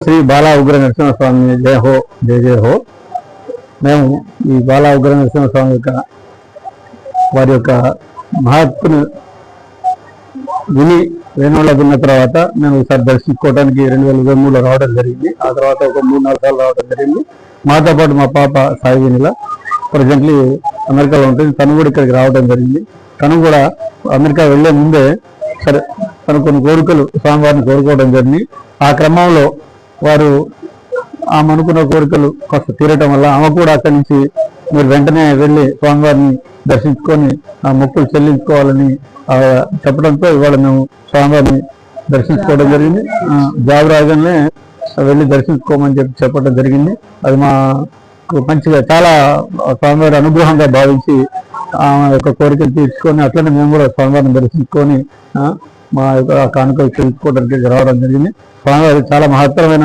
శ్రీ బాలా ఉగ్ర నరసింహస్వామి జయ హో జయ జయ హో. మేము ఈ బాలా ఉగ్ర నరసింహస్వామి యొక్క వారి యొక్క మహత్తును విని వేణువులో విన్న తర్వాత నేను ఒకసారి దర్శించుకోవడానికి రెండు వేల ఇరవై మూడులో రావడం జరిగింది. ఆ తర్వాత ఒక మూడు నాలుగు సార్లు రావడం జరిగింది. మాతో పాటు మా పాప సాయి వెనిల ప్రజెంట్లీ అమెరికాలో ఉంటుంది. తను కూడా ఇక్కడికి రావడం జరిగింది. తను కూడా అమెరికా వెళ్ళే ముందే సరే తను కొన్ని కోరికలు స్వామివారిని కోరుకోవడం జరిగింది. ఆ క్రమంలో వారు ఆమె అనుకున్న కోరికలు కాస్త తీరటం వల్ల ఆమె కూడా అక్కడి నుంచి మీరు వెంటనే వెళ్ళి స్వామివారిని దర్శించుకొని ఆ మొక్కులు చెల్లించుకోవాలని చెప్పడంతో ఇవాళ మేము స్వామివారిని దర్శించుకోవడం జరిగింది. ఆ, జాబ్ రాగానే వెళ్ళి దర్శించుకోమని చెప్పి చెప్పడం జరిగింది. అది మా మంచిగా చాలా స్వామివారి అనుగ్రహంగా భావించి ఆమె యొక్క కోరికలు తీర్చుకొని అట్లనే మేము కూడా స్వామివారిని దర్శించుకొని మా యొక్క కానుకలు తెలుసుకోవడానికి రావడం జరిగింది. స్వామివారి చాలా మహత్తరమైన